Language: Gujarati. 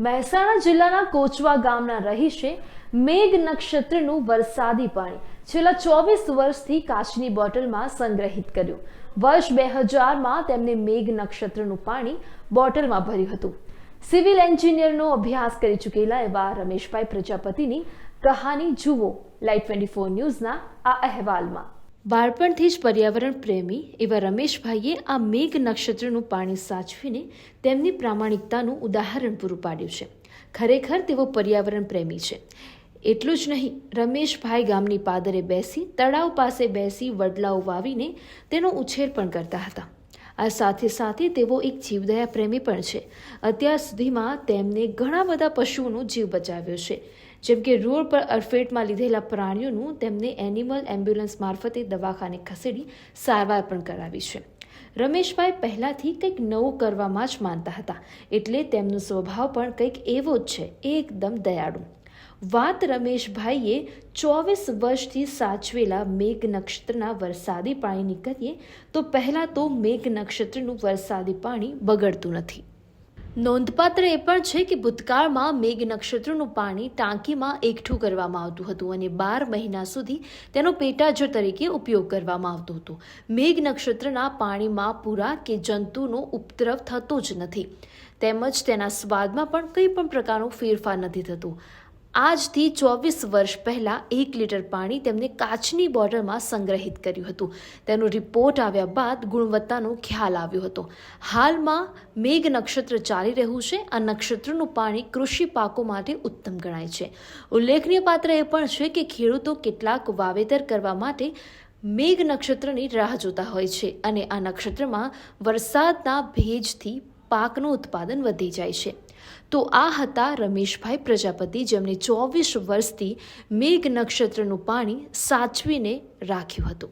મહેસાણા જિલ્લાના કોચવા ગામના રહીશે મેઘ નક્ષત્રનું વરસાદી પાણી. છેલ્લા ચોવીસ વર્ષથી કાચની બોટલમાં સંગ્રહિત કર્યું. વર્ષ બે હજારમાં તેમને મેઘ નક્ષત્રનું પાણી બોટલમાં ભર્યું હતું. સિવિલ એન્જિનિયરનો અભ્યાસ કરી ચૂકેલા એવા રમેશભાઈ પ્રજાપતિની કહાની જુઓ લાઈવ ટ્વેન્ટી ફોર ન્યૂઝના આ અહેવાલમાં. બાળપણથી જ પર્યાવરણ પ્રેમી એવા રમેશભાઈએ આ મેઘ નક્ષત્રનું પાણી સાચવીને તેમની પ્રામાણિકતાનું ઉદાહરણ પૂરું પાડ્યું છે. ખરેખર તેઓ પર્યાવરણ પ્રેમી છે. એટલું જ નહીં, રમેશભાઈ ગામની પાદરે બેસી, તળાવ પાસે બેસી વડલાઓ વાવીને તેનો ઉછેર પણ કરતા હતા. આ સાથે સાથે તેઓ એક જીવદયા પ્રેમી પણ છે. અત્યાર સુધીમાં તેમને ઘણા બધા પશુઓનો જીવ બચાવ્યો છે. જેમ કે રોડ પર અડફેટમાં લીધેલા પ્રાણીઓનું તેમને એનિમલ એમ્બ્યુલન્સ મારફતે દવાખાને ખસેડી સારવાર પણ કરાવી છે. રમેશભાઈ પહેલાંથી કંઈક નવું કરવામાં જ માનતા હતા, એટલે તેમનો સ્વભાવ પણ કંઈક એવો જ છે, એકદમ દયાળુ. વાત રમેશભાઈએ ચોવીસ વર્ષથી સાચવેલા મેઘ નક્ષત્રના વરસાદી પાણીની કરીએ તો પહેલાં તો મેઘ નક્ષત્રનું વરસાદી પાણી બગડતું નથી. નોંધપાત્ર એ પણ છે કે ભૂતકાળમાં મેઘ નક્ષત્રનું પાણી ટાંકીમાં એકઠું કરવામાં આવતું હતું અને બાર મહિના સુધી તેનો પેટાજળ તરીકે ઉપયોગ કરવામાં આવતો હતો. મેઘ નક્ષત્રના પાણીમાં પૂરા કે જંતુનો ઉપદ્રવ થતો જ નથી. તેમજ તેના સ્વાદમાં પણ કંઈ પણ પ્રકારનો ફેરફાર નથી થતો. આજથી ચોવીસ વર્ષ પહેલાં એક લીટર પાણી તેમને કાચની બોટલમાં સંગ્રહિત કર્યું હતું. તેનો રિપોર્ટ આવ્યા બાદ ગુણવત્તાનો ખ્યાલ આવ્યો હતો. હાલમાં મેઘ નક્ષત્ર ચાલી રહ્યું છે. આ નક્ષત્રનું પાણી કૃષિ પાકો માટે ઉત્તમ ગણાય છે. ઉલ્લેખનીય પાત્ર એ પણ છે કે ખેડૂતો કેટલાક વાવેતર કરવા માટે મેઘ નક્ષત્રની રાહ જોતા હોય છે અને આ નક્ષત્રમાં વરસાદના ભેજથી પાકનું ઉત્પાદન વધી જાય છે. તો આ હતા રમેશભાઈ પ્રજાપતિ જેમણે ચોવીસ વર્ષથી મેઘ નક્ષત્રનું પાણી સાચવીને રાખ્યું હતું.